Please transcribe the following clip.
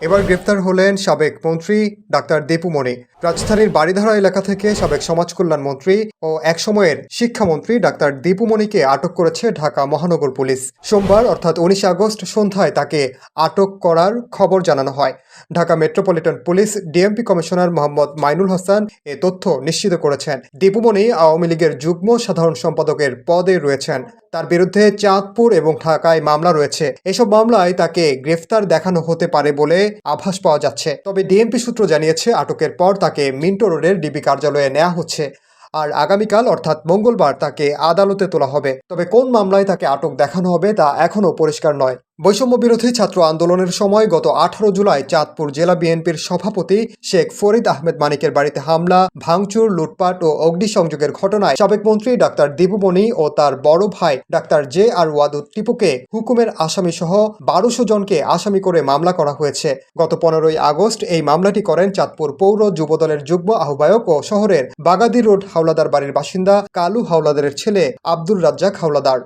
এবার গ্রেপ্তার হলেন সাবেক মন্ত্রী ডাক্তার দেপু মনি। রাজধানীর বাড়িধারা এলাকা থেকে সাবেক সমাজ কল্যাণ মন্ত্রী ও একসময়ের শিক্ষামন্ত্রী ডাক্তার দীপু মণিকে আটক করেছে ঢাকা মহানগর পুলিশ। সোমবার, অর্থাৎ উনিশে আগস্ট সন্ধ্যায় তাকে আটক করার খবর জানানো হয়। Dhaka metropolitan police DMP commissioner Mohammad Mainul Hasan এ তথ্য নিশ্চিত করেছেন। দীপুমণি আওয়ামী লীগের যুগ্ম সাধারণ সম্পাদকের পদে রয়েছেন। তার বিরুদ্ধে চাঁদপুর এবং ঢাকায় মামলা রয়েছে। এসব মামলায় তাকে গ্রেফতার দেখানো হতে পারে বলে আভাস পাওয়া যাচ্ছে। তবে ডিএমপি সূত্র জানিয়েছে, আটকের পর তাকে মিন্টো রোডের ডিবি কার্যালয়ে নেওয়া হচ্ছে। আর আগামীকাল, অর্থাৎ মঙ্গলবার, তাকে আদালতে তোলা হবে। তবে কোন মামলায় তাকে আটক দেখানো হবে তা এখনও পরিষ্কার নয়। বৈষম্য বিরোধী ছাত্র আন্দোলনের সময় গত আঠারো জুলাই চাঁদপুর জেলা বিএনপির সভাপতি শেখ ফরিদ আহমেদ মানিকের বাড়িতে হামলা, ভাঙচুর, লুটপাট ও অগ্নিসংযোগের ঘটনায় সাবেক মন্ত্রী ডাক্তার দীপুমণি ও তার বড় ভাই ডাক্তার জে আর ওয়াদুদ টিপুকে হুকুমের আসামি সহ বারোশো জনকে আসামি করে মামলা করা হয়েছে। গত পনেরোই আগস্ট এই মামলাটি করেন চাঁদপুর পৌর যুবদলের যুগ্ম আহ্বায়ক ও শহরের বাগাদি রোড হাওলাদার বাড়ির বাসিন্দা কালু হাওলাদারের ছেলে আব্দুর রাজ্জাক হাওলাদার।